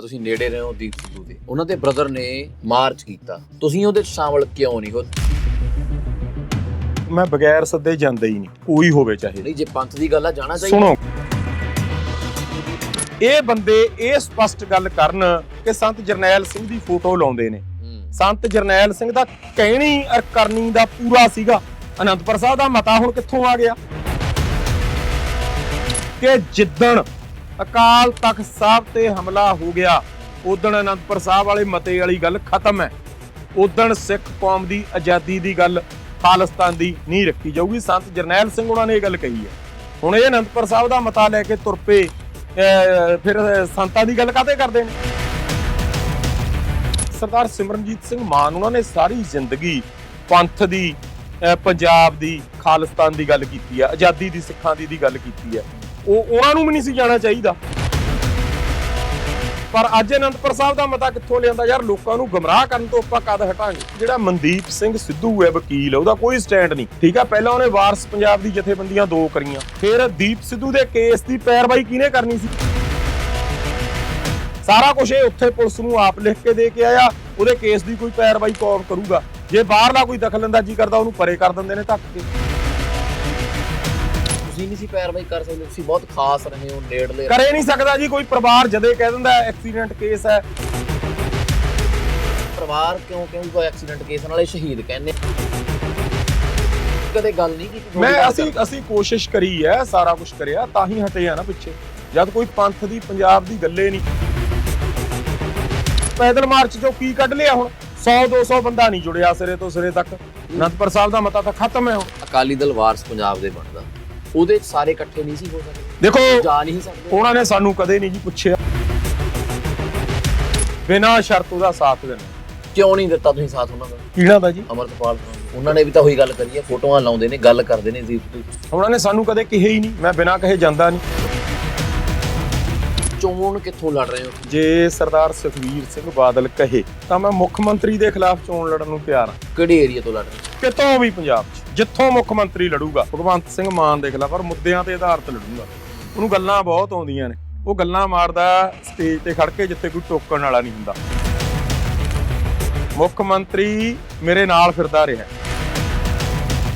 ਤੁਸੀਂ ਨੇੜੇ ਰਹੇ ਹੋ ਦੀਪ ਸਿੱਧੂ ਦੇ। ਉਹਨਾਂ ਦੇ ਬ੍ਰਦਰ ਨੇ ਮਾਰਚ ਕੀਤਾ। ਤੁਸੀਂ ਉਹਦੇ 'ਚ ਸ਼ਾਮਲ ਕਿਉਂ ਨਹੀਂ ਹੋ? ਮੈਂ ਬਗੈਰ ਸੱਦੇ ਜਾਂਦਾ ਹੀ ਨਹੀਂ। ਕੋਈ ਹੋਵੇ ਚਾਹੇ। ਨਹੀਂ ਜੇ ਪੰਥ ਦੀ ਗੱਲ ਆ ਜਾਣਾ ਚਾਹੀਦਾ। ਸੁਣੋ। ਇਹ ਬੰਦੇ ਇਹ ਸਪਸ਼ਟ ਗੱਲ ਕਰਨ ਕਿ ਸੰਤ ਜਰਨੈਲ ਸਿੰਘ ਦੀ ਫੋਟੋ ਲਾਉਂਦੇ ਨੇ। ਹੂੰ, ਸੰਤ ਜਰਨੈਲ ਸਿੰਘ ਦਾ ਕਹਿਣੀ ਅਰ ਕਰਨੀ ਦਾ ਪੂਰਾ ਸੀਗਾ। ਅਨੰਦਪੁਰ ਸਾਹਿਬ ਦਾ ਮਤਾ ਹੁਣ ਕਿੱਥੋਂ ਆ ਗਿਆ? ਕਿ ਜਿੱਦਣ ਅਕਾਲ ਤਖਤ ਸਾਹਿਬ ਤੇ ਹਮਲਾ ਹੋ ਗਿਆ। ਉਦਣ ਅਨੰਦਪੁਰ ਸਾਹਿਬ ਵਾਲੇ ਮਤੇ ਵਾਲੀ ਗੱਲ ਖਤਮ ਹੈ। ਉਦਣ ਸਿੱਖ ਕੌਮ ਦੀ ਆਜ਼ਾਦੀ ਦੀ ਗੱਲ ਖਾਲਿਸਤਾਨ ਦੀ ਨਹੀਂ ਰੱਖੀ ਜਾਊਗੀ। ਸੰਤ ਜਰਨੈਲ ਸਿੰਘ ਉਹਨਾਂ ਨੇ ਇਹ ਗੱਲ ਕਹੀ ਹੈ। ਹੁਣ ਇਹ ਅਨੰਦਪੁਰ ਸਾਹਿਬ ਦਾ ਮਤਾ ਲੈ ਕੇ ਤੁਰ ਪਏ, ਅਹ, ਫਿਰ ਸੰਤਾਂ ਦੀ ਗੱਲ ਕਾਤੇ ਕਰਦੇ ਨੇ? ਸਰਦਾਰ ਸਿਮਰਨਜੀਤ ਸਿੰਘ ਮਾਨ, ਉਹਨਾਂ ਨੇ ਸਾਰੀ ਜ਼ਿੰਦਗੀ ਪੰਥ ਦੀ, ਅਹ, ਪੰਜਾਬ ਦੀ, ਖਾਲਿਸਤਾਨ ਦੀ ਗੱਲ ਕੀਤੀ ਹੈ। ਆਜ਼ਾਦੀ ਦੀ, ਸਿੱਖਾਂ ਦੀ ਦੀ ਗੱਲ ਕੀਤੀ ਹੈ। ਉਹ ਉਹਨਾਂ ਨੂੰ ਵੀ ਨਹੀਂ ਸੀ ਜਾਣਾ ਚਾਹੀਦਾ। ਪਰ ਅੱਜ ਅਨੰਦਪੁਰ ਸਾਹਿਬ ਦਾ ਮਤਾ ਕਿੱਥੋਂ ਲਿਆਂਦਾ? ਯਾਰ ਲੋਕਾਂ ਨੂੰ ਗਮਰਾਹ ਕਰਨ ਤੋਂ ਆਪਾਂ ਕਦ ਹਟਾਂਗੇ? ਜਿਹੜਾ ਮਨਦੀਪ ਸਿੰਘ ਸਿੱਧੂ ਹੈ ਵਕੀਲ, ਉਹਦਾ ਕੋਈ ਸਟੈਂਡ ਨਹੀਂ। ਠੀਕ ਆ, ਪਹਿਲਾਂ ਉਹਨੇ ਵਾਰਸ ਪੰਜਾਬ ਦੀ ਜਥੇਬੰਦੀਆਂ ਦੋ ਕਰੀਆਂ। ਫਿਰ ਦੀਪ ਸਿੱਧੂ ਦੇ ਕੇਸ ਦੀ ਪੈਰਵਾਈ ਕਿਹਨੇ ਕਰਨੀ ਸੀ? ਸਾਰਾ ਕੁਝ ਇਹ ਉੱਥੇ ਪੁਲਿਸ ਨੂੰ ਆਪ ਲਿਖ ਕੇ ਦੇ ਕੇ ਆਇਆ। ਉਹਦੇ ਕੇਸ ਦੀ ਕੋਈ ਪੈਰਵਾਈ ਕੌਣ ਕਰੂਗਾ? ਜੇ ਬਾਹਰਲਾ ਕੋਈ ਦਖਲ ਅੰਦਾਜ਼ੀ ਕਰਦਾ, ਉਹਨੂੰ ਪਰੇ ਕਰ ਦਿੰਦੇ ਨੇ ਧੱਕ ਕੇ। ਤੁਸੀਂ ਨਹੀਂ ਸੀ ਪੈਰਵਾਈ ਕਰ ਸਕਦੇ ਤੁਸੀਂ ਬਹੁਤ ਖਾਸ ਰਹੇ ਹੋ ਨੇੜਲੇ ਕਰੇ ਨਹੀਂ ਸਕਦਾ ਜੀ ਕੋਈ ਪਰਿਵਾਰ ਜਦੇ ਕਹਿ ਦਿੰਦਾ ਐਕਸੀਡੈਂਟ ਕੇਸ ਹੈ। ਪਰਿਵਾਰ ਕਿਉਂ ਕਹੂਗਾ ਐਕਸੀਡੈਂਟ ਕੇਸ ਨਾਲੇ ਸ਼ਹੀਦ ਕਹਿੰਦੇ। ਕਦੇ ਗੱਲ ਨਹੀਂ ਕੀਤੀ ਮੈਂ ਅਸੀਂ ਅਸੀਂ ਕੋਸ਼ਿਸ਼ ਕਰੀ ਹੈ ਸਾਰਾ ਕੁਝ ਕਰਿਆ ਤਾਂ ਹੀ ਹਟੇ ਆ ਨਾ ਪਿੱਛੇ। ਜਦ ਕੋਈ ਪੰਥ ਦੀ ਪੰਜਾਬ ਦੀ ਗੱਲੇ ਨਹੀਂ। ਪੈਦਲ ਮਾਰਚ ਚੋਂ ਕੀ ਕੱਢ ਲਿਆ ਹੁਣ? 100 200 ਬੰਦਾ ਨਹੀਂ ਜੁੜਿਆ ਸਿਰੇ ਤੋਂ ਸਿਰੇ ਤੱਕ। ਅਨੰਦਪੁਰ ਸਾਹਿਬ ਦਾ ਮਤਾ ਤਾਂ ਖਤਮ ਹੈ ਹੁਣ। ਅਕਾਲੀ ਦਲ ਵਾਰਸ ਪੰਜਾਬ ਦੇ ਬਣਦਾ। ਉਹਦੇ ਸਾਰੇ ਇਕੱਠੇ ਨਹੀਂ ਸੀ ਹੋ ਸਕਦੇ। ਦੇਖੋ ਜਾ ਨਹੀਂ ਸਕਦੇ। ਉਹਨਾਂ ਨੇ ਸਾਨੂੰ ਕਦੇ ਨਹੀਂ ਜੀ ਪੁੱਛਿਆ। ਬਿਨਾਂ ਸ਼ਰਤ ਉਹਦਾ ਸਾਥ ਦੇਣਾ। ਕਿਉਂ ਨਹੀਂ ਦਿੱਤਾ ਤੁਸੀਂ ਸਾਥ ਉਹਨਾਂ ਦਾ? ਕਿਹੜਾ ਦਾ ਜੀ? ਅਮਰਤਪਾਲ ਉਹਨਾਂ ਨੇ ਵੀ ਤਾਂ ਉਹੀ ਗੱਲ ਕਰੀ ਹੈ ਫੋਟੋਆਂ ਲਾਉਂਦੇ ਨੇ ਗੱਲ ਕਰਦੇ ਨੇ ਸਿੱਧੂ ਉਹਨਾਂ ਨੇ ਸਾਨੂੰ ਕਦੇ ਕਿਹਾ ਹੀ ਨਹੀਂ। ਮੈਂ ਬਿਨਾਂ ਕਹੇ ਜਾਂਦਾ ਨਹੀਂ। ਚੋਣ ਕਿੱਥੋਂ ਲੜ ਰਹੇ ਹੋ? ਜੇ ਸਰਦਾਰ ਸੁਖਵੀਰ ਸਿੰਘ ਬਾਦਲ ਕਹੇ ਤਾਂ ਮੈਂ ਮੁੱਖ ਮੰਤਰੀ ਦੇ ਖਿਲਾਫ ਚੋਣ ਲੜਨ ਨੂੰ ਤਿਆਰ ਹਾਂ। ਕਿਹੜੇ ਏਰੀਆ ਤੋਂ ਲੜ ਰਹੇ ਹੋ? ਕਿਤੋਂ ਵੀ ਪੰਜਾਬ 'ਚ ਜਿੱਥੋਂ ਮੁੱਖ ਮੰਤਰੀ ਲੜੂਗਾ ਭਗਵੰਤ ਸਿੰਘ ਮਾਨ ਦੇ ਖਿਲਾਫ ਪਰ ਮੁੱਦਿਆਂ ਤੇ ਆਧਾਰਿਤ ਲੜੂਗਾ। ਉਹਨੂੰ ਗੱਲਾਂ ਬਹੁਤ ਆਉਂਦੀਆਂ ਨੇ। ਉਹ ਗੱਲਾਂ ਮਾਰਦਾ ਸਟੇਜ ਤੇ ਖੜ ਕੇ ਜਿੱਥੇ ਕੋਈ ਟੋਕਣ ਵਾਲਾ ਨਹੀਂ ਹੁੰਦਾ। ਮੁੱਖ ਮੰਤਰੀ ਮੇਰੇ ਨਾਲ ਫਿਰਦਾ ਰਿਹਾ।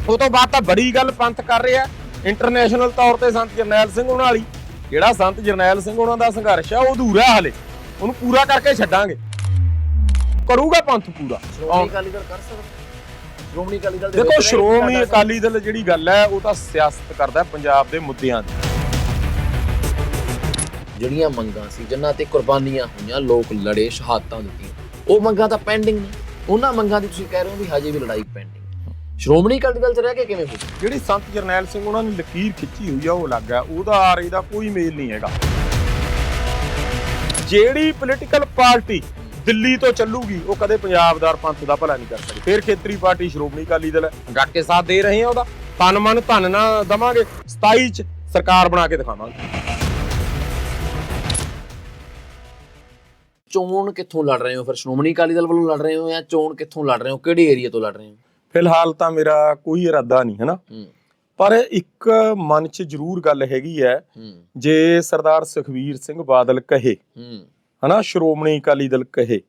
ਉਹ ਤੋਂ ਬਾਅਦ ਤਾਂ ਬੜੀ ਗੱਲ ਪੰਥ ਕਰ ਰਿਹਾ। ਇੰਟਰਨੈਸ਼ਨਲ ਤੌਰ ਤੇ ਸੰਤ ਜਰਨੈਲ ਸਿੰਘ ਉਹਨਾਂ ਵਾਲੀ ਜਿਹੜਾ ਸੰਤ ਜਰਨੈਲ ਸਿੰਘ ਉਹਨਾਂ ਦਾ ਸੰਘਰਸ਼ ਆ ਉਹ ਅਧੂਰਾ ਹਲੇ। ਉਹਨੂੰ ਪੂਰਾ ਕਰਕੇ ਛੱਡਾਂਗੇ। ਕਰੂਗਾ ਪੰਥ ਪੂਰਾ। ਸ਼੍ਰੋਮਣੀ ਅਕਾਲੀ ਦਲ ਕਰ ਸਕਦਾ। ਸ਼੍ਰੋਮਣੀ ਅਕਾਲੀ ਦਲ ਦੇਖੋ ਸ਼੍ਰੋਮਣੀ ਅਕਾਲੀ ਦਲ ਜਿਹੜੀ ਗੱਲ ਹੈ ਉਹ ਤਾਂ ਸਿਆਸਤ ਕਰਦਾ ਪੰਜਾਬ ਦੇ ਮੁੱਦਿਆਂ ਦੀ। ਜਿਹੜੀਆਂ ਮੰਗਾਂ ਸੀ ਜਿਨ੍ਹਾਂ ਤੇ ਕੁਰਬਾਨੀਆਂ ਹੋਈਆਂ ਲੋਕ ਲੜੇ ਸ਼ਹਾਦਤਾਂ ਦਿੱਤੀਆਂ ਉਹ ਮੰਗਾਂ ਤਾਂ ਪੈਂਡਿੰਗ ਨੇ। ਉਹਨਾਂ ਮੰਗਾਂ ਦੀ ਤੁਸੀਂ ਕਹਿ ਰਹੇ ਹੋ ਵੀ ਹਜੇ ਵੀ ਲੜਾਈ ਪੈਂਡਿੰਗ ਸ਼੍ਰੋਮਣੀ ਅਕਾਲੀ ਦਲ ਚ ਰਹਿ ਕੇ ਕਿਵੇਂ ਹੋ? ਜਿਹੜੀ ਸੰਤ ਜਰਨੈਲ ਸਿੰਘ ਉਹਨਾਂ ਨੇ ਲਕੀਰ ਖਿੱਚੀ ਹੋਈ ਆ ਉਹ ਅਲੱਗ ਹੈ ਉਹਦਾ ਆਰ ਇਹਦਾ ਕੋਈ ਮੇਲ ਨਹੀਂ ਹੈਗਾ। ਜਿਹੜੀ ਪੋਲੀਟੀਕਲ ਪਾਰਟੀ ਦਿੱਲੀ ਤੋਂ ਚੱਲੂਗੀ ਉਹ ਕਦੇ ਪੰਜਾਬ ਦਾ ਪੰਥ ਦਾ ਭਲਾ ਨਹੀਂ ਕਰ ਸਕਦੀ। ਫਿਰ ਖੇਤਰੀ ਪਾਰਟੀ ਸ਼੍ਰੋਮਣੀ ਅਕਾਲੀ ਦਲ ਡਟ ਕੇ ਸਾਥ ਦੇ ਰਹੇ ਆ ਉਹਦਾ। ਤਨ ਮਨ ਧਨ ਨਾ ਦਵਾਂਗੇ। 27 ਚ ਸਰਕਾਰ ਬਣਾ ਕੇ ਦਿਖਾਵਾਂਗੇ। ਚੋਣ ਕਿੱਥੋਂ ਲੜ ਰਹੇ ਹੋ? ਫਿਰ ਸ਼੍ਰੋਮਣੀ ਅਕਾਲੀ ਦਲ ਵੱਲੋਂ ਲੜ ਰਹੇ ਹੋ ਜਾਂ ਚੋਣ ਕਿੱਥੋਂ ਲੜ ਰਹੇ ਹੋ? ਕਿਹੜੇ ਏਰੀਆ ਤੋਂ ਲੜ ਰਹੇ ਹੋ? ਫਿਲਹਾਲ ਤਾਂ ਮੇਰਾ ਕੋਈ ਇਰਾਦਾ ਨਹੀਂ ਹੈ। ਨਾ ਪਰ ਇੱਕ ਮਨ 'ਚ ਜ਼ਰੂਰ ਗੱਲ ਹੈਗੀ ਹੈ ਜੇ ਸਰਦਾਰ ਸੁਖਵੀਰ ਸਿੰਘ ਬਾਦਲ ਕਹੇ ਹੂੰ। ਹਨਾ? ਸ਼੍ਰੋਮਣੀ ਅਕਾਲੀ ਦਲ ਕਹੇ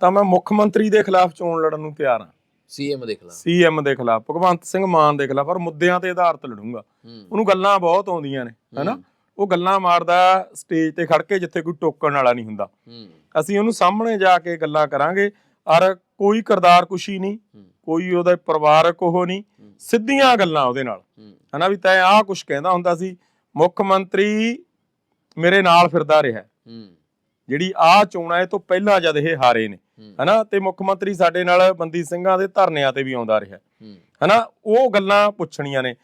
ਤਾਂ ਮੈਂ ਮੁੱਖ ਮੰਤਰੀ ਦੇ ਖਿਲਾਫ ਚੋਣ ਲੜਨ ਨੂੰ ਤਿਆਰ ਹਾਂ। ਸੀਐਮ ਦੇ ਖਿਲਾਫ। ਸੀਐਮ ਦੇ ਖਿਲਾਫ ਭਗਵੰਤ ਸਿੰਘ ਮਾਨ ਦੇ ਖਿਲਾਫ ਪਰ ਮੁੱਦਿਆਂ ਤੇ ਆਧਾਰਿਤ ਲੜੂੰਗਾ। ਉਹਨੂੰ ਗੱਲਾਂ ਬਹੁਤ ਆਉਂਦੀਆਂ ਨੇ ਹਨਾ? ਉਹ ਗੱਲਾਂ ਮਾਰਦਾ ਸਟੇਜ ਤੇ ਖੜ ਕੇ ਜਿੱਥੇ ਕੋਈ ਟੋਕਣ ਵਾਲਾ ਨਹੀਂ ਹੁੰਦਾ। ਅਸੀਂ ਉਹਨੂੰ ਸਾਹਮਣੇ ਜਾ ਕੇ ਗੱਲਾਂ ਕਰਾਂਗੇ ਔਰ ਕੋਈ ਕਰਦਾਰ ਕੁਸ਼ੀ ਨਹੀਂ। ਕੋਈ ਉਹਦਾ ਪਰਿਵਾਰਕ ਉਹ ਨਹੀਂ ਸਿੱਧੀਆਂ ਗੱਲਾਂ ਉਹਦੇ ਨਾਲ। ਹਨਾ ਵੀ ਤੈਂ ਆਹ ਕੁਝ ਕਹਿੰਦਾ ਹੁੰਦਾ ਸੀ ਮੁੱਖ ਮੰਤਰੀ ਮੇਰੇ ਨਾਲ ਫਿਰਦਾ ਰਿਹਾ। ਜਿਹੜੀ ਆਹ ਚੋਣਾਂ ਇਹ ਤੋਂ ਪਹਿਲਾਂ ਜਦ ਇਹ ਹਾਰੇ ਨੇ ਹਨਾ ਤੇ ਮੁੱਖ ਮੰਤਰੀ ਸਾਡੇ ਨਾਲ ਬੰਦੀ ਸਿੰਘਾਂ ਦੇ ਧਰਨਿਆਂ ਤੇ ਵੀ ਆਉਂਦਾ ਰਿਹਾ। ਹਨਾ ਉਹ ਗੱਲਾਂ ਪੁੱਛਣੀਆਂ ਨੇ।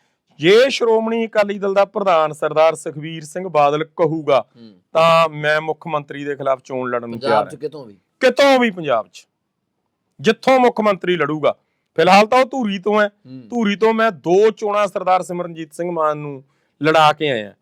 ਜੇ ਸ਼੍ਰੋਮਣੀ ਅਕਾਲੀ ਦਲ ਦਾ ਪ੍ਰਧਾਨ ਸਰਦਾਰ ਸੁਖਵੀਰ ਸਿੰਘ ਬਾਦਲ ਕਹੂਗਾ ਤਾਂ ਮੈਂ ਮੁੱਖ ਮੰਤਰੀ ਦੇ ਖਿਲਾਫ ਚੋਣ ਲੜਨ ਨੂੰ ਤਿਆਰ ਪੰਜਾਬ ਚ ਹਾਂ। ਕਿਤੋਂ ਵੀ? ਕਿਤੋਂ ਵੀ ਪੰਜਾਬ 'ਚ। ਜਿੱਥੋਂ ਮੁੱਖ ਮੰਤਰੀ ਲੜੂਗਾ ਫਿਲਹਾਲ ਤਾਂ ਉਹ ਧੂਰੀ ਤੋਂ ਹੈ। ਧੂਰੀ ਤੋਂ ਮੈਂ ਦੋ ਚੋਣਾਂ ਸਰਦਾਰ ਸਿਮਰਨਜੀਤ ਸਿੰਘ ਮਾਨ ਨੂੰ ਲੜਾ ਕੇ ਆਇਆ।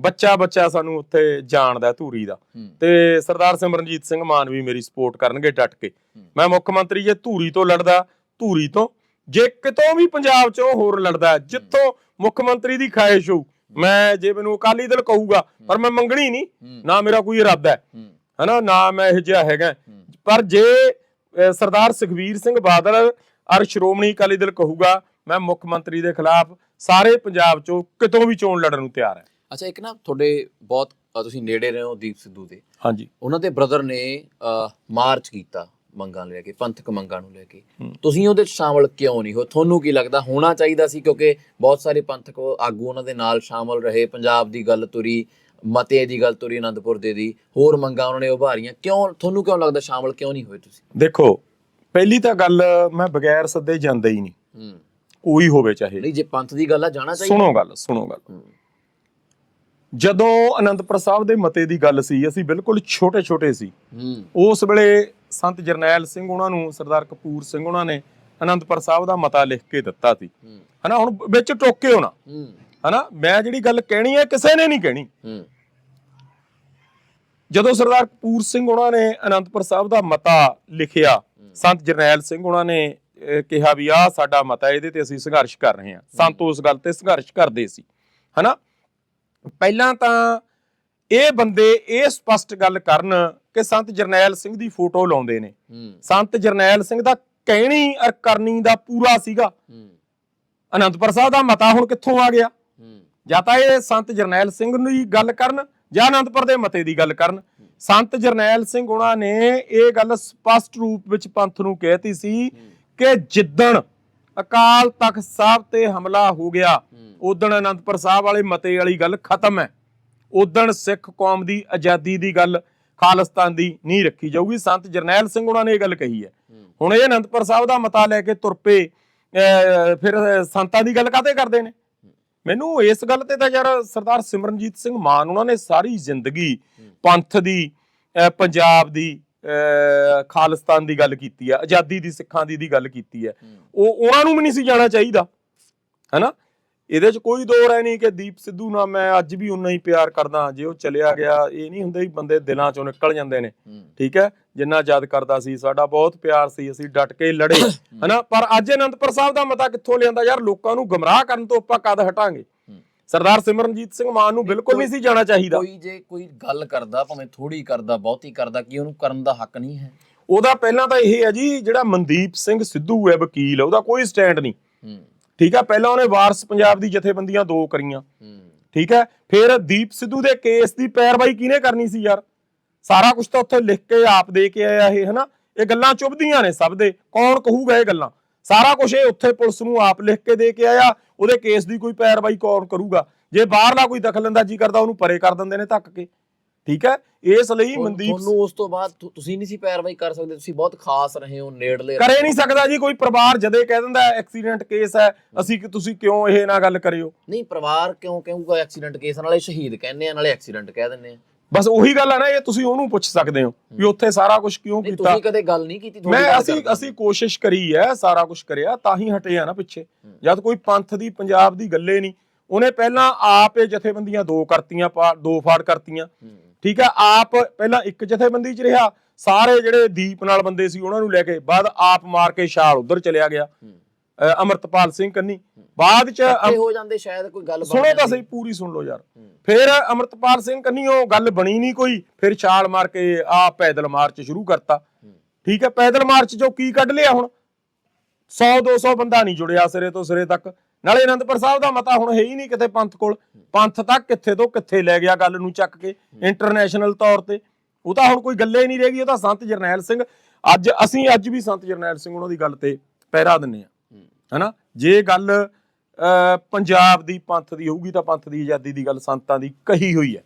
ਬੱਚਾ ਬੱਚਾ ਸਾਨੂੰ ਉੱਥੇ ਜਾਣਦਾ ਧੂਰੀ ਦਾ। ਤੇ ਸਰਦਾਰ ਸਿਮਰਨਜੀਤ ਸਿੰਘ ਮਾਨ ਵੀ ਮੇਰੀ ਸਪੋਰਟ ਕਰਨਗੇ ਡਟ ਕੇ। ਮੈਂ ਮੁੱਖ ਮੰਤਰੀ ਜੇ ਧੂਰੀ ਤੋਂ ਲੜਦਾ ਧੂਰੀ ਤੋਂ ਜੇ ਕਿਤੋਂ ਵੀ ਪੰਜਾਬ 'ਚ ਹੋਰ ਲੜਦਾ ਜਿੱਥੋਂ ਮੁੱਖ ਮੰਤਰੀ ਦੀ ਖਾਹਿਸ਼ ਹੋਊ ਮੈਂ ਜੇ ਮੈਨੂੰ ਅਕਾਲੀ ਦਲ ਕਹੂਗਾ ਪਰ ਮੈਂ ਮੰਗਣੀ ਨਹੀਂ। ਨਾ ਮੇਰਾ ਕੋਈ ਇਰਾਦਾ ਹੈ। ਹਨਾ ਨਾ ਮੈਂ ਇਹ ਜਿਹਾ ਹੈਗਾ। ਪਰ ਜੇ ਸਰਦਾਰ ਸੁਖਵੀਰ ਸਿੰਘ ਬਾਦਲ ਅਰ ਸ਼੍ਰੋਮਣੀ ਅਕਾਲੀ ਦਲ ਕਹੂਗਾ ਮੈਂ ਮੁੱਖ ਮੰਤਰੀ ਦੇ ਖਿਲਾਫ ਸਾਰੇ ਪੰਜਾਬ ਚੋਂ ਕਿਤੋਂ ਵੀ ਚੋਣ ਲੜਨ ਨੂੰ ਤਿਆਰ ਹੈ। ਅੱਛਾ ਇੱਕ ਨਾ ਤੁਹਾਡੇ ਬਹੁਤ ਤੁਸੀਂ ਨੇੜੇ ਰਹੇ ਹੋ ਦੀਪ ਸਿੱਧੂ ਦੇ। ਹਾਂਜੀ। ਉਹਨਾਂ ਦੇ ਬ੍ਰਦਰ ਨੇ ਮਾਰਚ ਕੀਤਾ ਮੰਗਾਂ ਲੈ ਕੇ ਪੰਥਕ ਮੰਗਾਂ ਨੂੰ ਲੈ ਕੇ। ਤੁਸੀਂ ਉਹਦੇ ਸ਼ਾਮਲ ਕਿਉਂ ਨਹੀਂ ਹੋ? ਤੁਹਾਨੂੰ ਕੀ ਲੱਗਦਾ ਹੋਣਾ ਚਾਹੀਦਾ ਸੀ ਕਿਉਂਕਿ ਬਹੁਤ ਸਾਰੇ ਪੰਥਕ ਆਗੂ ਉਹਨਾਂ ਦੇ ਨਾਲ ਸ਼ਾਮਲ ਰਹੇ ਪੰਜਾਬ ਦੀ ਗੱਲ ਤੁਰੀ ਮਤੇ ਦੀ ਗੱਲ ਤੁਰੀ ਆਨੰਦਪੁਰ ਦੇ ਦੀ ਹੋਰ ਮੰਗਾਂ ਉਹਨਾਂ ਨੇ ਉਭਾਰੀਆਂ। ਕਿਉਂ ਤੁਹਾਨੂੰ ਕਿਉਂ ਲੱਗਦਾ ਸ਼ਾਮਲ ਕਿਉਂ ਨਹੀਂ ਹੋਏ ਤੁਸੀਂ? ਦੇਖੋ ਪਹਿਲੀ ਤਾਂ ਗੱਲ ਮੈਂ ਬਗੈਰ ਸੱਦੇ ਜਾਂਦਾ ਹੀ ਨਹੀਂ। ਹੂੰ। ਕੋਈ ਹੋਵੇ ਚਾਹੇ। ਨਹੀਂ ਜੇ ਪੰਥ ਦੀ ਗੱਲ ਆ ਜਾਣਾ ਚਾਹੀਦਾ। ਸੁਣੋ ਗੱਲ ਸੁਣੋ ਗੱਲ। ਜਦੋਂ ਅਨੰਦਪੁਰ ਸਾਹਿਬ ਦੇ ਮਤੇ ਦੀ ਗੱਲ ਸੀ ਅਸੀਂ ਬਿਲਕੁਲ ਛੋਟੇ ਛੋਟੇ ਸੀ। ਹੂੰ। ਉਸ ਵੇਲੇ ਸੰਤ ਜਰਨੈਲ ਸਿੰਘ ਉਹਨਾਂ ਨੂੰ ਸਰਦਾਰ ਕਪੂਰ ਸਿੰਘ ਉਹਨਾਂ ਨੇ ਅਨੰਦਪੁਰ ਸਾਹਿਬ ਦਾ ਮਤਾ ਲਿਖ ਕੇ ਦਿੱਤਾ ਸੀ। ਹਨਾ ਹੁਣ ਵਿੱਚ ਟੋਕੇ ਹੋਣਾ ਹਨਾ ਮੈਂ ਜਿਹੜੀ ਗੱਲ ਕਹਿਣੀ ਹੈ ਕਿਸੇ ਨੇ ਨਹੀਂ ਕਹਿਣੀ। ਹੂੰ। ਜਦੋਂ ਸਰਦਾਰ ਕਪੂਰ ਸਿੰਘ ਉਹਨਾਂ ਨੇ ਅਨੰਦਪੁਰ ਸਾਹਿਬ ਦਾ ਮਤਾ ਲਿਖਿਆ ਸੰਤ ਜਰਨੈਲ ਸਿੰਘ ਉਹਨਾਂ ਨੇ ਕਿਹਾ ਵੀ ਆਹ ਸਾਡਾ ਮਤਾ ਇਹਦੇ ਤੇ ਅਸੀਂ ਸੰਘਰਸ਼ ਕਰ ਰਹੇ ਹਾਂ। ਸੰਤ ਉਸ ਗੱਲ ਤੇ ਸੰਘਰਸ਼ ਕਰਦੇ ਸੀ ਹਨਾ? ਪਹਿਲਾਂ ਤਾਂ ਇਹ ਬੰਦੇ ਇਹ ਸਪਸ਼ਟ ਗੱਲ ਕਰਨ ਕਿ ਸੰਤ ਜਰਨੈਲ ਸਿੰਘ ਦੀ ਫੋਟੋ ਲਾਉਂਦੇ ਨੇ। ਹੂੰ। ਸੰਤ ਜਰਨੈਲ ਸਿੰਘ ਦਾ ਕਹਿਣੀ ਅਰ ਕਰਨੀ ਦਾ ਪੂਰਾ ਸੀਗਾ। ਹੂੰ। ਅਨੰਦਪੁਰ ਸਾਹਿਬ ਦਾ ਮਤਾ ਹੁਣ ਕਿੱਥੋਂ ਆ ਗਿਆ? ਹੂੰ। ਜਾਂ ਤਾਂ ਇਹ ਸੰਤ ਜਰਨੈਲ ਸਿੰਘ ਦੀ ਗੱਲ ਕਰਨ ਜਾਂ ਅਨੰਦਪੁਰ ਦੇ ਮਤੇ ਦੀ ਗੱਲ ਕਰਨ। ਸੰਤ ਜਰਨੈਲ ਸਿੰਘ ਉਹਨਾਂ ਨੇ ਇਹ ਗੱਲ ਸਪਸ਼ਟ ਰੂਪ ਵਿੱਚ ਪੰਥ ਨੂੰ ਕਹਿਤੀ ਸੀ ਕਿ ਜਿੱਦਣ ਅਕਾਲ ਤਖਤ ਸਾਹਿਬ ਤੇ ਹਮਲਾ ਹੋ ਗਿਆ ਹੂੰ ਅਨੰਦਪੁਰ ਸਾਹਿਬ ਵਾਲੇ ਮਤੇ ਵਾਲੀ ਗੱਲ ਖਤਮ ਹੈ। ਉਦਣ ਸਿੱਖ ਕੌਮ ਦੀ ਆਜ਼ਾਦੀ ਦੀ ਗੱਲ ਖਾਲਿਸਤਾਨ ਦੀ ਨਹੀਂ ਰੱਖੀ ਜਾਊਗੀ। ਸੰਤ ਜਰਨੈਲ ਸਿੰਘ ਉਹਨਾਂ ਨੇ ਇਹ ਗੱਲ ਕਹੀ ਹੈ। ਹੁਣ ਇਹ ਅਨੰਦਪੁਰ ਸਾਹਿਬ ਦਾ ਮਤਾ ਲੈ ਕੇ ਤੁਰ ਪਏ, ਅਹ, ਫਿਰ ਸੰਤਾਂ ਦੀ ਗੱਲ ਕਾਤੇ ਕਰਦੇ ਨੇ? ਮੈਨੂੰ ਇਸ ਗੱਲ ਤੇ ਤਾਂ ਯਾਰ ਸਰਦਾਰ ਸਿਮਰਨਜੀਤ ਸਿੰਘ ਮਾਨ ਉਹਨਾਂ ਨੇ ਸਾਰੀ ਜ਼ਿੰਦਗੀ ਪੰਥ ਦੀ ਪੰਜਾਬ ਦੀ ਖਾਲਿਸਤਾਨ ਦੀ ਗੱਲ ਕੀਤੀ ਆ ਆਜ਼ਾਦੀ ਦੀ ਸਿੱਖਾਂ ਦੀ ਦੀ ਗੱਲ ਕੀਤੀ ਹੂੰ। ਉਹ ਉਹਨਾਂ ਨੂੰ ਵੀ ਨਹੀਂ ਸੀ ਜਾਣਾ ਚਾਹੀਦਾ ਹੈਨਾ? ਇਹਦੇ 'ਚ ਕੋਈ ਦੋ ਰਾਏ ਨਹੀਂ ਕਿ ਦੀਪ ਸਿੱਧੂ ਨਾਲ ਮੈਂ ਅੱਜ ਵੀ ਉਨਾ ਹੀ ਪਿਆਰ ਕਰਦਾ ਜੇ ਉਹ ਚਲਿਆ ਗਿਆ ਇਹ ਨਹੀਂ ਹੁੰਦਾ ਵੀ ਬੰਦੇ ਦਿਲਾਂ 'ਚੋਂ ਨਿਕਲ ਜਾਂਦੇ ਨੇ। ਹੂੰ। ਠੀਕ ਹੈ? ਜਿੰਨਾ ਯਾਦ ਕਰਦਾ ਸੀ ਸਾਡਾ ਬਹੁਤ ਪਿਆਰ ਸੀ ਅਸੀਂ ਡਟ ਕੇ ਲੜੇ। ਹਨਾ? ਪਰ ਅੱਜ ਅਨੰਦਪੁਰ ਸਾਹਿਬ ਦਾ ਮਤਾ ਕਿੱਥੋਂ ਲਿਆਂਦਾ? ਯਾਰ ਲੋਕਾਂ ਨੂੰ ਗਮਰਾਹ ਕਰਨ ਤੋਂ ਆਪਾਂ ਕਦ ਹਟਾਂਗੇ? ਹੂੰ। ਸਰਦਾਰ ਸਿਮਰਨਜੀਤ ਸਿੰਘ ਮਾਨ ਨੂੰ ਬਿਲਕੁਲ ਨਹੀਂ ਸੀ ਜਾਣਾ ਚਾਹੀਦਾ। ਕੋਈ ਜੇ ਕੋਈ ਗੱਲ ਕਰਦਾ ਭਾਵੇਂ ਥੋੜੀ ਕਰਦਾ ਬਹੁਤੀ ਕਰਦਾ ਕੀ ਉਹਨੂੰ ਕਰਨ ਦਾ ਹੱਕ ਨਹੀਂ ਹੈ? ਉਹਦਾ ਪਹਿਲਾਂ ਤਾਂ ਇਹ ਹੈ ਜੀ ਜਿਹੜਾ ਮਨਦੀਪ ਸਿੰਘ ਸਿੱਧੂ ਹੈ ਵਕੀਲ ਉਹਦਾ ਕੋਈ ਸਟੈਂਡ ਨਹੀਂ। ਹੂੰ। ਠੀਕ ਹੈ ਪਹਿਲਾਂ ਉਹਨੇ ਵਾਰਸ ਪੰਜਾਬ ਦੀ ਜਥੇਬੰਦੀਆਂ ਦੋ ਕਰੀਆਂ। ਠੀਕ ਹੈ ਫਿਰ ਦੀਪ ਸਿੱਧੂ ਦੇ ਕੇਸ ਦੀ ਪੈਰਵਾਈ ਕਿਹਨੇ ਕਰਨੀ ਸੀ ਯਾਰ? ਸਾਰਾ ਕੁਝ ਤਾਂ ਉੱਥੇ ਲਿਖ ਕੇ ਆਪ ਦੇ ਕੇ ਆਇਆ ਇਹ ਹਨਾ? ਇਹ ਗੱਲਾਂ ਚੁਭਦੀਆਂ ਨੇ ਸਭ ਦੇ ਕੌਣ ਕਹੂਗਾ ਇਹ ਗੱਲਾਂ? ਸਾਰਾ ਕੁਝ ਇਹ ਉੱਥੇ ਪੁਲਿਸ ਨੂੰ ਆਪ ਲਿਖ ਕੇ ਦੇ ਕੇ ਆਇਆ ਉਹਦੇ ਕੇਸ ਦੀ ਕੋਈ ਪੈਰਵਾਈ ਕੌਣ ਕਰੂਗਾ? ਜੇ ਬਾਹਰਲਾ ਕੋਈ ਦਖਲਅੰਦਾਜ਼ੀ ਕਰਦਾ ਉਹਨੂੰ ਪਰੇ ਕਰ ਦਿੰਦੇ ਨੇ ਧੱਕ ਕੇ। ਠੀਕ ਹੈ? ਇਸ ਲਈ ਮਨਦੀਪ ਤੁਹਾਨੂੰ ਉਸ ਤੋਂ ਬਾਅਦ ਤੁ- ਤੁਸੀਂ ਨਹੀਂ ਸੀ ਪੈਰਵਾਈ ਕਰ ਸਕਦੇ ਤੁਸੀਂ ਬਹੁਤ ਖਾਸ ਰਹੇ ਹੋ ਨੇੜਲੇ ਕਰੇ ਨਹੀਂ ਸਕਦਾ ਜੀ ਕੋਈ ਪਰਿਵਾਰ ਜਦੇ ਕਹਿ ਦਿੰਦਾ ਐਕਸੀਡੈਂਟ ਕੇਸ ਹੈ ਅਸੀਂ ਕਿ ਤੁਸੀਂ ਕਿਉਂ ਇਹ ਨਾ ਗੱਲ ਕਰਿਓ? ਨਹੀਂ ਪਰਿਵਾਰ ਕਿਉਂ ਕਹੂਗਾ ਐਕਸੀਡੈਂਟ ਕੇਸ ਨਾਲੇ ਸ਼ਹੀਦ ਕਹਿੰਦੇ ਆ ਨਾਲੇ ਐਕਸੀਡੈਂਟ ਕਹਿ ਦਿੰਦੇ ਆ। ਬਸ ਉਹੀ ਗੱਲ ਹੈ ਨਾ ਇਹ ਤੁਸੀਂ ਉਹਨੂੰ ਪੁੱਛ ਸਕਦੇ ਹੋ ਵੀ ਉੱਥੇ ਸਾਰਾ ਕੁਝ ਕਿਉਂ ਨਹੀਂ ਕੀਤਾ? ਤੁਸੀਂ ਕਦੇ ਗੱਲ ਨਹੀਂ ਕੀਤੀ ਤੁਹਾਡੀ ਮੈਂ ਗੱਲ ਅਸੀਂ ਕਰਦੇ ਅਸੀਂ ਕੋਸ਼ਿਸ਼ ਕਰੀ ਹੈ ਸਾਰਾ ਕੁਝ ਕਰਿਆ ਤਾਂ ਹੀ ਹਟੇ ਆ ਨਾ ਪਿੱਛੇ। ਜਦ ਕੋਈ ਪੰਥ ਦੀ ਪੰਜਾਬ ਦੀ ਗੱਲੇ ਨਹੀਂ ਉਹਨੇ ਪਹਿਲਾਂ ਆਪ ਇਹ ਜਥੇਬੰਦੀਆਂ ਦੋ ਕਰਤੀਆਂ ਦੋ ਫਾੜ ਕਰਤੀਆਂ। ਠੀਕ ਹੈ ਆਪ ਪਹਿਲਾਂ ਇੱਕ ਜਥੇਬੰਦੀ 'ਚ ਰਿਹਾ ਸਾਰੇ ਜਿਹੜੇ ਦੀਪ ਨਾਲ ਬੰਦੇ ਸੀ ਉਹਨਾਂ ਨੂੰ ਲੈ ਕੇ ਬਾਅਦ ਆਪ ਮਾਰ ਕੇ ਛਾਲ ਉਧਰ ਚਲਿਆ ਗਿਆ। ਅਮਰਤਪਾਲ ਸਿੰਘ ਕੰਨੀ। ਬਾਅਦ 'ਚ ਹੋ ਜਾਂਦੇ ਸ਼ਾਇਦ ਕੋਈ ਗੱਲ ਸੁਣੋ ਤਾਂ। ਸਹੀ ਪੂਰੀ ਸੁਣ ਲਓ ਯਾਰ। ਫਿਰ ਅਮਰਤਪਾਲ ਸਿੰਘ ਕੰਨੀ ਉਹ ਗੱਲ ਬਣੀ ਨਹੀਂ ਕੋਈ ਫਿਰ ਛਾਲ ਮਾਰ ਕੇ ਆ ਪੈਦਲ ਮਾਰਚ ਸ਼ੁਰੂ ਕਰਤਾ। ਠੀਕ ਹੈ ਪੈਦਲ ਮਾਰਚ ਚੋਂ ਕੀ ਕੱਢ ਲਿਆ ਹੁਣ? 100 200 ਬੰਦਾ ਨਹੀਂ ਜੁੜਿਆ ਸਿਰੇ ਤੋਂ ਸਿਰੇ ਤੱਕ। ਨਾਲੇ ਅਨੰਦਪੁਰ ਸਾਹਿਬ ਦਾ ਮਤਾ ਹੁਣ ਹੈ ਹੀ ਨਹੀਂ ਕਿਤੇ ਪੰਥ ਕੋਲ। ਪੰਥ ਤੱਕ ਕਿੱਥੇ ਤੋਂ ਕਿੱਥੇ ਲੈ ਗਿਆ ਗੱਲ ਨੂੰ ਚੱਕ ਕੇ ਇੰਟਰਨੈਸ਼ਨਲ ਤੌਰ ਤੇ। ਉਹ ਤਾਂ ਹੁਣ ਕੋਈ ਗੱਲੇ ਹੀ ਨਹੀਂ ਰਹਿ ਗਈ ਉਹ ਤਾਂ ਸੰਤ ਜਰਨੈਲ ਸਿੰਘ। ਅੱਜ ਅਸੀਂ ਅੱਜ ਵੀ ਸੰਤ ਜਰਨੈਲ ਸਿੰਘ ਉਹਨਾਂ ਦੀ ਗੱਲ ਤੇ ਪਹਿਰਾ ਦਿੰਨੇ ਆ। ਹਨਾ? ਜੇ ਗੱਲ ਪੰਜਾਬ ਦੀ ਪੰਥ ਦੀ ਹੋਊਗੀ ਤਾਂ ਪੰਥ ਦੀ ਆਜ਼ਾਦੀ ਦੀ ਗੱਲ ਸੰਤਾਂ ਦੀ ਕਹੀ ਹੋਈ ਹੈ।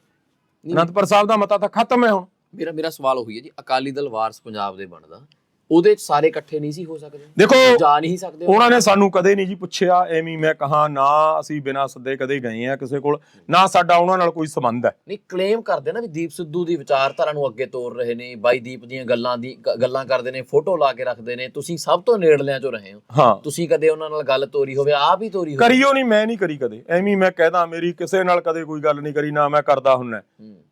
ਅਨੰਦਪੁਰ ਸਾਹਿਬ ਦਾ ਮਤਾ ਤਾਂ ਖਤਮ ਹੈ ਹੁਣ। ਮੇਰਾ ਮੇਰਾ ਸਵਾਲ ਉਹੀ ਹੈ ਜੀ ਅਕਾਲੀ ਦਲ ਵਾਰਸ ਪੰਜਾਬ ਦੇ ਬਣਦਾ। ਉਹਦੇ ਚ ਸਾਰੇ ਇਕੱਠੇ ਨਹੀਂ ਸੀ ਹੋ ਸਕਦੇ? ਦੇਖੋ ਜਾ ਨਹੀਂ ਸਕਦੇ? ਉਹ? ਉਹਨਾਂ ਨੇ ਸਾਨੂੰ ਕਦੇ ਨਹੀਂ ਜੀ ਪੁੱਛਿਆ ਐਵੇਂ ਮੈਂ ਕਹਾ ਨਾ ਅਸੀਂ ਬਿਨਾਂ ਸੱਦੇ ਕਦੇ ਗਏ ਆ ਕਿਸੇ ਕੋਲ ਨਾ ਸਾਡਾ ਉਹਨਾਂ ਨਾਲ ਕੋਈ ਸੰਬੰਧ ਹੈ। ਨਹੀਂ ਕਲੇਮ ਕਰਦੇ ਨਾ ਵੀ ਦੀਪ ਸਿੱਧੂ ਦੀ ਵਿਚਾਰਧਾਰਾ ਨੂੰ ਅੱਗੇ ਤੋਰ ਰਹੇ ਨੇ ਬਾਈ ਦੀਪ ਦੀਆਂ ਗੱਲਾਂ ਦੀ ਗੱਲਾਂ ਕਰਦੇ ਨੇ ਫੋਟੋ ਲਾ ਕੇ ਰੱਖਦੇ ਨੇ ਤੁਸੀਂ ਸਭ ਤੋਂ ਨੇੜਲਿਆਂ ਚੋਂ ਰਹੇ ਹੋ। ਤੁਸੀਂ ਕਦੇ ਉਹਨਾਂ ਨਾਲ ਗੱਲ ਤੋਰੀ ਹੋਵੇ ਆਪ ਹੀ ਤੋਰੀ ਹੋਵੇ? ਕਰੀਓ ਨਹੀਂ ਮੈਂ ਨਹੀਂ ਕਰੀ ਕਦੇ। ਐਵੇਂ ਮੈਂ ਕਹਿਦਾ ਮੇਰੀ ਕਿਸੇ ਨਾਲ ਕਦੇ ਕੋਈ ਗੱਲ ਨਹੀਂ ਕਰੀ ਨਾ ਮੈਂ ਕਰਦਾ ਹੁੰਨਾ।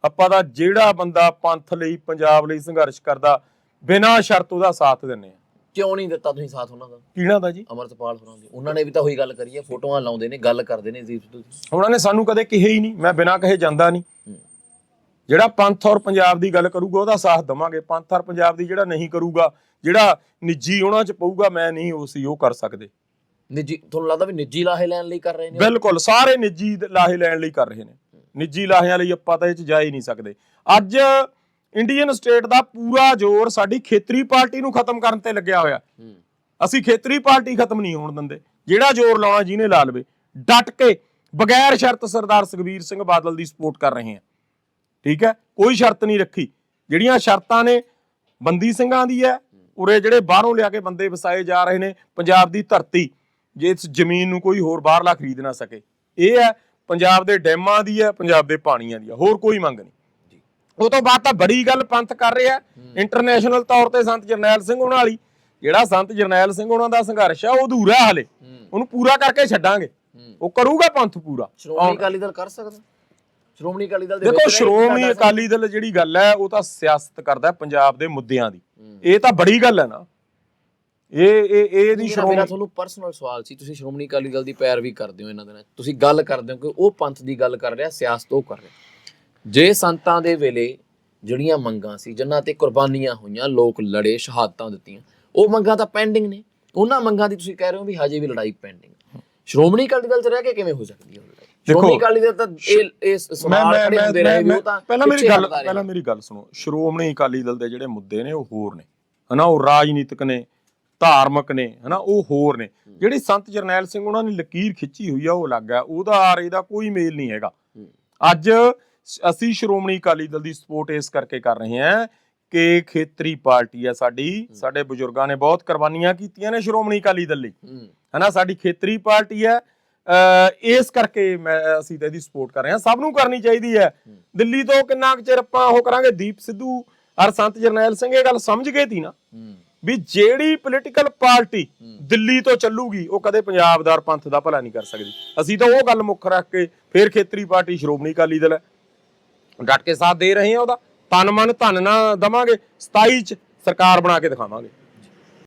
ਆਪਾਂ ਦਾ ਜਿਹੜਾ ਬੰਦਾ ਪੰਥ ਲਈ ਪੰਜਾਬ ਲਈ ਸੰਘਰਸ਼ ਕਰਦਾ ਬਿਨਾਂ ਸ਼ਰਤ ਉਹਦਾ ਸਾਥ ਦਿੰਨੇ ਆ। ਕਿਉਂ ਨਹੀਂ ਦਿੱਤਾ ਤੁਸੀਂ ਸਾਥ ਉਹਨਾਂ ਦਾ? ਕਿਹਨਾਂ ਦਾ ਜੀ? ਅਮਰਤਪਾਲ ਹੋਰਾਂ ਦੀ। ਉਹਨਾਂ ਨੇ ਵੀ ਤਾਂ ਉਹੀ ਗੱਲ ਕਰੀ ਹੈ ਫੋਟੋਆਂ ਲਾਉਂਦੇ ਨੇ ਗੱਲ ਕਰਦੇ ਨੇ ਦੀ ਉਹਨਾਂ ਨੇ ਸਾਨੂੰ ਕਦੇ ਕਿਹਾ ਹੀ ਨਹੀਂ ਮੈਂ ਬਿਨਾਂ ਕਹੇ ਜਾਂਦਾ ਨਹੀਂ। ਜਿਹੜਾ ਪੰਥ ਔਰ ਪੰਜਾਬ ਦੀ ਗੱਲ ਕਰੂਗਾ ਉਹਦਾ ਸਾਥ ਦਵਾਂਗੇ। ਪੰਥ ਔਰ ਪੰਜਾਬ ਦੀ ਜਿਹੜਾ ਨਹੀਂ ਕਰੂਗਾ ਜਿਹੜਾ ਨਿੱਜੀ ਉਹਨਾਂ 'ਚ ਪਊਗਾ ਮੈਂ ਨਹੀਂ ਉਹ ਸੀ ਉਹ ਕਰ ਸਕਦੇ। ਨਿੱਜੀ ਤੁਹਾਨੂੰ ਲੱਗਦਾ ਵੀ ਨਿੱਜੀ ਲਾਹੇ ਲੈਣ ਲਈ ਕਰ ਰਹੇ ਨੇ? ਬਿਲਕੁਲ ਸਾਰੇ ਨਿੱਜੀ ਲਾਹੇ ਲੈਣ ਲਈ ਕਰ ਰਹੇ ਨੇ। ਨਿੱਜੀ ਲਾਹਿਆਂ ਲਈ ਆਪਾਂ ਤਾਂ ਇਹ ਚ ਜਾ ਹੀ ਨਹੀਂ ਸਕਦੇ। ਅੱਜ ਇੰਡੀਅਨ ਸਟੇਟ ਦਾ ਪੂਰਾ ਜ਼ੋਰ ਸਾਡੀ ਖੇਤਰੀ ਪਾਰਟੀ ਨੂੰ ਖਤਮ ਕਰਨ ਤੇ ਲੱਗਿਆ ਹੋਇਆ। ਅਸੀਂ ਖੇਤਰੀ ਪਾਰਟੀ ਖਤਮ ਨਹੀਂ ਹੋਣ ਦਿੰਦੇ। ਜਿਹੜਾ ਜ਼ੋਰ ਲਾਉਣਾ ਜਿਹਨੇ ਲਾ ਲਵੇ। ਡਟ ਕੇ ਬਗੈਰ ਸ਼ਰਤ ਸਰਦਾਰ ਸੁਖਬੀਰ ਸਿੰਘ ਬਾਦਲ ਦੀ ਸਪੋਰਟ ਕਰ ਰਹੇ ਹਾਂ। ਠੀਕ ਹੈ? ਕੋਈ ਸ਼ਰਤ ਨਹੀਂ ਰੱਖੀ। ਜਿਹੜੀਆਂ ਸ਼ਰਤਾਂ ਨੇ ਬੰਦੀ ਸਿੰਘਾਂ ਦੀ ਹੈ ਉਰੇ ਜਿਹੜੇ ਬਾਹਰੋਂ ਲਿਆ ਕੇ ਬੰਦੇ ਵਸਾਏ ਜਾ ਰਹੇ ਨੇ ਪੰਜਾਬ ਦੀ ਧਰਤੀ ਜੇ ਇਸ ਜ਼ਮੀਨ ਨੂੰ ਕੋਈ ਹੋਰ ਬਾਹਰਲਾ ਖਰੀਦ ਨਾ ਸਕੇ। ਇਹ ਹੈ ਪੰਜਾਬ ਦੇ ਡੈਮਾਂ ਦੀ ਹੈ ਪੰਜਾਬ ਦੇ ਪਾਣੀਆਂ ਦੀ ਹੈ। ਹੋਰ ਕੋਈ ਮੰਗ ਨਹੀਂ। ਉਹ ਤੋਂ ਬਾਅਦ ਤਾਂ ਬੜੀ ਗੱਲ ਪੰਥ ਕਰ ਰਿਹਾ। ਇੰਟਰਨੈਸ਼ਨਲ ਤੌਰ ਤੇ ਸੰਤ ਜਰਨੈਲ ਸਿੰਘ ਉਹਨਾਂ ਵਾਲੀ। ਜਿਹੜਾ ਸੰਤ ਜਰਨੈਲ ਸਿੰਘ ਉਹਨਾਂ ਦਾ ਸੰਘਰਸ਼ ਆ ਉਹ ਅਧੂਰਾ ਹਲੇ। ਉਹਨੂੰ ਪੂਰਾ ਕਰਕੇ ਛੱਡਾਂਗੇ। ਉਹ ਕਰੂਗਾ ਪੰਥ ਪੂਰਾ। ਸ਼੍ਰੋਮਣੀ ਅਕਾਲੀ ਦਲ ਕਰ ਸਕਦਾ? ਸ਼੍ਰੋਮਣੀ ਅਕਾਲੀ ਦਲ ਦੇ ਦੇਖੋ ਸ਼੍ਰੋਮਣੀ? ਅਕਾਲੀ ਦਲ ਜਿਹੜੀ ਗੱਲ ਹੈ ਉਹ ਤਾਂ ਸਿਆਸਤ ਕਰਦਾ ਪੰਜਾਬ ਦੇ ਮੁੱਦਿਆਂ ਦੀ। ਇਹ ਤਾਂ ਬੜੀ ਗੱਲ ਹੈ ਨਾ। ਇਹ ਇਹ ਇਹ ਦੀ ਮੇਰਾ- ਮੇਰਾ ਸ਼੍ਰੋਮਣੀ ਤੁਹਾਨੂੰ ਪਰਸਨਲ ਸਵਾਲ ਸੀ ਤੁਸੀਂ ਸ਼੍ਰੋਮਣੀ ਅਕਾਲੀ ਦਲ ਦੀ ਪੈਰਵੀ ਕਰਦੇ ਹੋ ਇਹਨਾਂ ਦੇ ਨਾਲ। ਤੁਸੀਂ ਗੱਲ ਕਰਦੇ ਹੋ ਕਿ ਉਹ ਪੰਥ ਦੀ ਗੱਲ ਕਰ ਰਿਹਾ ਸਿਆਸਤ ਉਹ ਕਰ ਰਿਹਾ। ਜੇ ਸੰਤਾਂ ਦੇ ਵੇਲੇ ਜਿਹੜੀਆਂ ਮੰਗਾਂ ਸੀ ਜਿਨ੍ਹਾਂ ਤੇ ਕੁਰਬਾਨੀਆਂ ਹੋਈਆਂ ਲੋਕ ਲੜੇ ਸ਼ਹਾਦਤਾਂ ਦਿੱਤੀਆਂ ਉਹ ਮੰਗਾਂ ਤਾਂ ਪੈਂਡਿੰਗ ਨੇ। ਉਹਨਾਂ ਮੰਗਾਂ ਦੀ ਤੁਸੀਂ ਕਹਿ ਰਹੇ ਹੋ ਵੀ ਹਜੇ ਵੀ ਲੜਾਈ ਪੈਂਡਿੰਗ ਸ਼੍ਰੋਮਣੀ ਅਕਾਲੀ ਦਲ ਚ ਰਹਿ ਕੇ ਕਿਵੇਂ ਹੋ ਸਕਦੀ ਹੈ ਲੜਾਈ? ਸ਼੍ਰੋਮਣੀ ਅਕਾਲੀ ਦਲ ਤਾਂ ਇਹ ਇਸ ਮੈਂ ਸਵਾਲ ਮੈਂ ਖੜੇ ਹੁੰਦੇ ਰਹੇ ਵੀ ਉਹ ਤਾਂ ਪਹਿਲਾਂ ਮੇਰੀ ਗੱਲ। ਪਹਿਲਾਂ ਮੇਰੀ ਗੱਲ ਸੁਣੋ। ਸ਼੍ਰੋਮਣੀ ਅਕਾਲੀ ਦਲ ਦੇ ਜਿਹੜੇ ਮੁੱਦੇ ਨੇ ਉਹ ਹੋਰ ਨੇ। ਹਨਾ ਉਹ ਰਾਜਨੀਤਿਕ ਨੇ ਧਾਰਮਿਕ ਨੇ ਹਨਾ ਉਹ ਹੋਰ ਨੇ। ਜਿਹੜੀ ਸੰਤ ਜਰਨੈਲ ਸਿੰਘ ਉਹਨਾਂ ਨੇ ਲਕੀਰ ਖਿੱਚੀ ਹੋਈ ਆ ਉਹ ਅਲੱਗ ਆ ਉਹਦਾ ਆਰ ਇਹਦਾ ਕੋਈ ਮੇਲ ਨਹੀਂ ਹੈਗਾ। ਅੱਜ ਅਸੀਂ ਸ਼੍ਰੋਮਣੀ ਅਕਾਲੀ ਦਲ ਦੀ ਸਪੋਰਟ ਇਸ ਕਰਕੇ ਕਰ ਰਹੇ ਹਾਂ ਕਿ ਖੇਤਰੀ ਪਾਰਟੀ ਆ ਸਾਡੀ ਸਾਡੇ ਬਜ਼ੁਰਗਾਂ ਨੇ ਬਹੁਤ ਕੁਰਬਾਨੀਆਂ ਕੀਤੀਆਂ ਨੇ ਸ਼੍ਰੋਮਣੀ ਅਕਾਲੀ ਦਲ ਲਈ। ਹਨਾ ਸਾਡੀ ਖੇਤਰੀ ਪਾਰਟੀ ਹੈ। ਇਸ ਕਰਕੇ ਮੈਂ ਅਸੀਂ ਤਾਂ ਇਹਦੀ ਸਪੋਰਟ ਕਰ ਰਹੇ ਹਾਂ। ਸਭ ਨੂੰ ਕਰਨੀ ਚਾਹੀਦੀ ਹੈ। ਦਿੱਲੀ ਤੋਂ ਕਿੰਨਾ ਕੁ ਚਿਰ ਆਪਾਂ ਉਹ ਕਰਾਂਗੇ? ਦੀਪ ਸਿੱਧੂ ਔਰ ਸੰਤ ਜਰਨੈਲ ਸਿੰਘ ਇਹ ਗੱਲ ਸਮਝ ਗਏ ਸੀ ਨਾ? ਵੀ ਜਿਹੜੀ ਪੋਲੀਟੀਕਲ ਪਾਰਟੀ ਦਿੱਲੀ ਤੋਂ ਚੱਲੂਗੀ ਉਹ ਕਦੇ ਪੰਜਾਬ ਦਾ ਪੰਥ ਦਾ ਭਲਾ ਨਹੀਂ ਕਰ ਸਕਦੀ। ਅਸੀਂ ਤਾਂ ਉਹ ਗੱਲ ਮੁੱਖ ਰੱਖ ਕੇ ਫਿਰ ਖੇਤਰੀ ਪਾਰਟੀ ਸ਼੍ਰੋਮਣੀ ਅਕਾਲੀ ਦਲ ਹੈ। ਡਟ ਕੇ ਸਾਥ ਦੇ ਰਹੇ ਆ ਉਹਦਾ। ਤਨ ਮਨ ਧਨ ਨਾ ਦਵਾਂਗੇ। 27 ਚ ਸਰਕਾਰ ਬਣਾ ਕੇ ਦਿਖਾਵਾਂਗੇ।